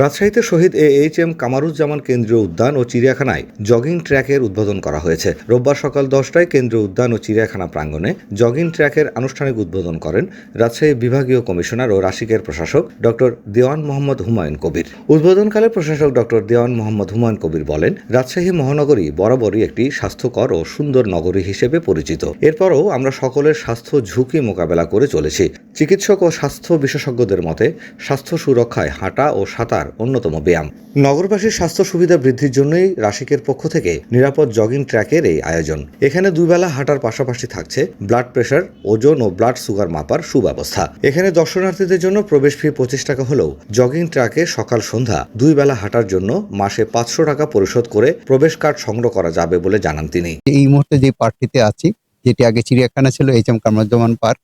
রাজশাহীতে শহীদ A H M Kamaruzzaman কেন্দ্রীয় উদ্যান ও চিড়িয়াখানায় জগিং ট্র্যাকের উদ্বোধন করা হয়েছে। রোববার সকাল দশটায় কেন্দ্রীয় উদ্যান ও চিড়িয়াখানা প্রাঙ্গণে জগিং ট্র্যাকের আনুষ্ঠানিক উদ্বোধন করেন রাজশাহী বিভাগীয় কমিশনার ও রাশিকের প্রশাসক ডক্টর দেওয়ান মোহাম্মদ হুমায়ুন কবির। উদ্বোধনকালে প্রশাসক ডক্টর দেওয়ান মোহাম্মদ হুমায়ুন কবির বলেন, রাজশাহী মহানগরী বরাবরই একটি স্বাস্থ্যকর ও সুন্দর নগরী হিসেবে পরিচিত। এরপরও আমরা সকলের স্বাস্থ্য ঝুঁকি মোকাবেলা করে চলেছি। চিকিৎসক ও স্বাস্থ্য বিশেষজ্ঞদের মতে, স্বাস্থ্য সুরক্ষায় হাঁটা ও সাঁতার অন্যতম ব্যায়াম। নগরবাসীর স্বাস্থ্য সুবিধা বৃদ্ধির জন্যই রাশিকের পক্ষ থেকে নিরাপদ জগিং ট্র্যাকের এই আয়োজন। এখানে দুবেলা হাঁটার পাশাপাশি থাকছে ব্লাড প্রেশার ওজন ও ব্লাড সুগার মাপার সুব্যবস্থা। এখানে দর্শনার্থীদের জন্য প্রবেশ ফি পঁচিশ টাকা হলেও জগিং ট্র্যাকে সকাল সন্ধ্যা দুই বেলা হাঁটার জন্য মাসে পাঁচশো টাকা পরিশোধ করে প্রবেশ কার্ড সংগ্রহ করা যাবে বলে জানান তিনি। এই মুহূর্তে যে পার্কটিতে আছি, যেটি আগে চিড়িয়াখানা ছিল এইচ এম কামরুজ্জামান পার্ক,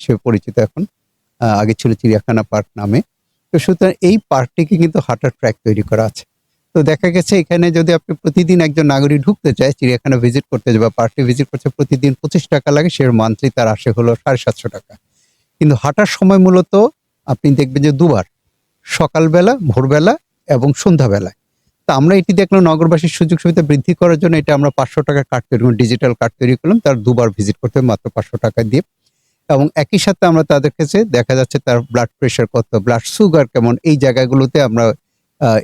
সে পরিচিত এখন। আগে ছিল চিড়িয়াখানা পার্ক নামে। তো সুতরাং এই পার্কটিকে কিন্তু হাঁটার ট্র্যাক তৈরি করা আছে। তো দেখা গেছে এখানে যদি আপনি প্রতিদিন একজন নাগরিক ঢুকতে চায়, চিড়িয়াখানা ভিজিট করতে যায় বা পার্কটি ভিজিট করতে প্রতিদিন পঁচিশ টাকা লাগে, সে মান্থলি তার আসে হলো সাড়ে সাতশো টাকা। কিন্তু হাঁটার সময় মূলত আপনি দেখবেন যে দুবার, সকালবেলা, ভোরবেলা এবং সন্ধ্যাবেলায়। তা আমরা এটি দেখলাম নগরবাসীর সুযোগ সুবিধা বৃদ্ধি করার জন্য, এটা আমরা পাঁচশো টাকা কার্ড তৈরি ডিজিটাল কার্ড তৈরি করলাম, তার দুবার ভিজিট করতে মাত্র পাঁচশো টাকা দিয়ে। এবং একই সাথে আমরা তাদের কাছে দেখা যাচ্ছে তার ব্লাড প্রেশার কত ব্লাড সুগার কেমন, এই জায়গাগুলোতে আমরা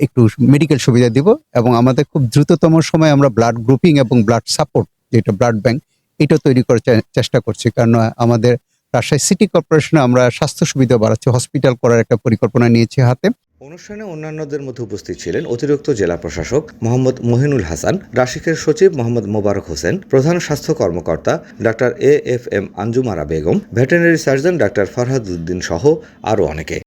একটু মেডিকেল সুবিধা দিব এবং আমাদের খুব দ্রুততম সময় আমরা ব্লাড গ্রুপিং এবং ব্লাড সাপোর্ট যেটা ব্লাড ব্যাংক এটা তৈরি করার চেষ্টা করছি। কারণ আমাদের রাজশাহী সিটি কর্পোরেশনে আমরা স্বাস্থ্য সুবিধা বাড়াচ্ছি হসপিটাল করার একটা পরিকল্পনা নিয়েছি হাতে। অনুষ্ঠানে অন্যান্যদের মধ্যে উপস্থিত ছিলেন অতিরিক্ত জেলা প্রশাসক মোহাম্মদ মহিনুল হাসান, রাশিকের সচিব মোহাম্মদ মোবারক হোসেন, প্রধান স্বাস্থ্য কর্মকর্তা doctor A F M Anjumara Begum, veterinary surgeon doctor Farhad Uddin সহ আরও অনেকে।